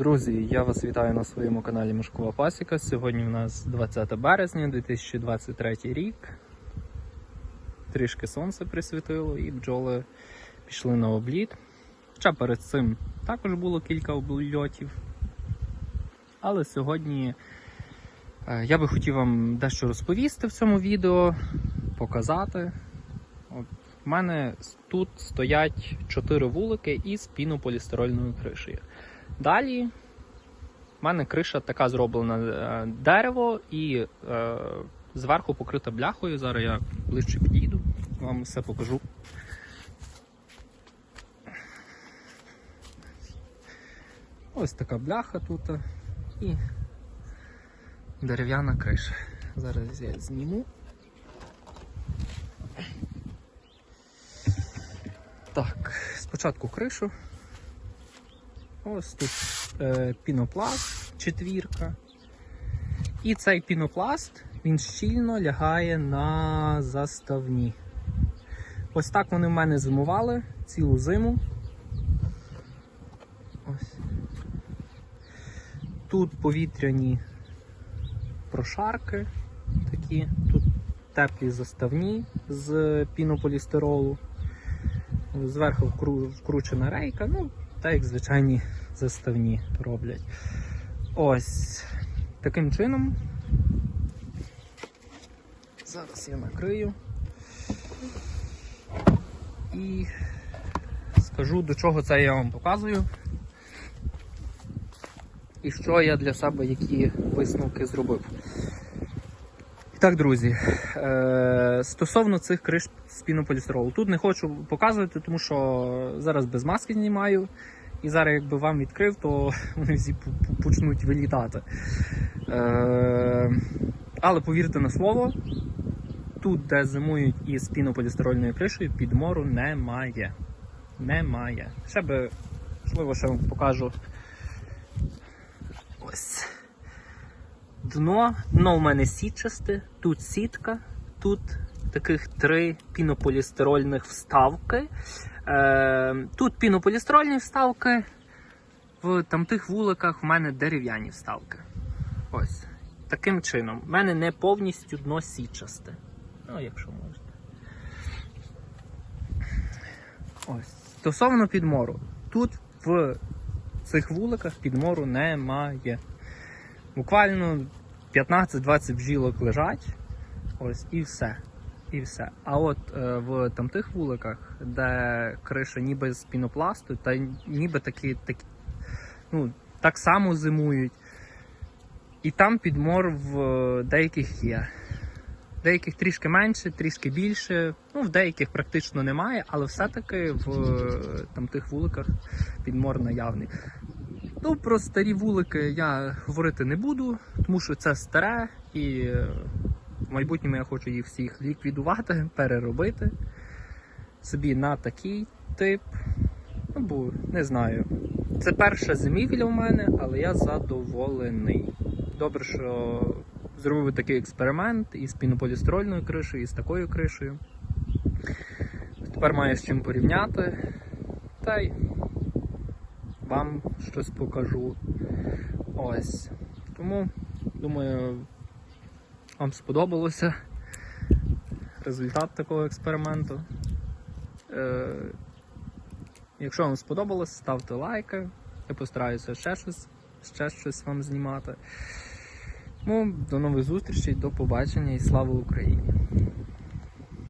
Друзі, я вас вітаю на своєму каналі Мишкова Пасіка. Сьогодні у нас 20 березня 2023 рік. Трішки сонце присвітило і бджоли пішли на обліт. Хоча перед цим також було кілька обльотів. Але сьогодні е, я би хотів вам дещо розповісти в цьому відео, показати. От, в мене тут стоять 4 вулики із пінополістирольною кришею. Далі в мене криша така зроблена е, дерево і е, зверху покрита бляхою. Зараз я ближче підійду, вам все покажу. Ось така бляха тут і дерев'яна криша. Зараз я зніму. Так, спочатку кришу. Ось тут е, пінопласт, четвірка. І цей пінопласт він щільно лягає на заставні. Ось так вони в мене зимували цілу зиму. Ось. Тут повітряні прошарки такі, тут теплі заставні з пінополістиролу. Зверху вкручена рейка, ну, так як звичайні заставні роблять. Ось таким чином. Зараз я накрию і скажу до чого це я вам показую. І що я для себе які висновки зробив. Так, друзі, е, стосовно цих криш з тут не хочу показувати, тому що зараз без маски знімаю. І зараз, якби вам відкрив, то вони всі почнуть вилітати. Е, але повірте на слово, тут, де зимують із пінополістирольною кришею, підмору немає. Немає. Ще би, можливо, ще вам покажу. Ось. Дно. Дно в мене сітчасте, тут сітка, тут таких три пінополістирольних вставки. Е, тут пінополістирольні вставки, в тамтих вуликах в мене дерев'яні вставки. Ось. Таким чином. В мене не повністю дно сітчасте. Ну, якщо можете. Ось. Стосовно підмору. Тут в цих вуликах підмору немає. Буквально 15-20 бджілок лежать. Ось і все. І все. А от е, в тамтих вуликах, де криша ніби з пінопласту, та ніби такі, такі ну, так само зимують. І там підмор в деяких є. Деяких трішки менше, трішки більше. Ну, в деяких практично немає, але все-таки в е, тамтих вуликах підмор наявний. Ну, про старі вулики я говорити не буду, тому що це старе і е, в майбутньому я хочу їх всіх ліквідувати, переробити собі на такий тип. Ну, бо не знаю. Це перша зимівля в мене, але я задоволений. Добре, що зробив такий експеримент із пінополістирольною кришею, і з такою кришею. Тепер маю з чим порівняти. Та й вам щось покажу. Ось. Тому, думаю, вам сподобалося результат такого експерименту. Е, якщо вам сподобалось, ставте лайки. Я постараюся ще щось, ще щось вам знімати. Ну, до нових зустрічей, до побачення і слава Україні!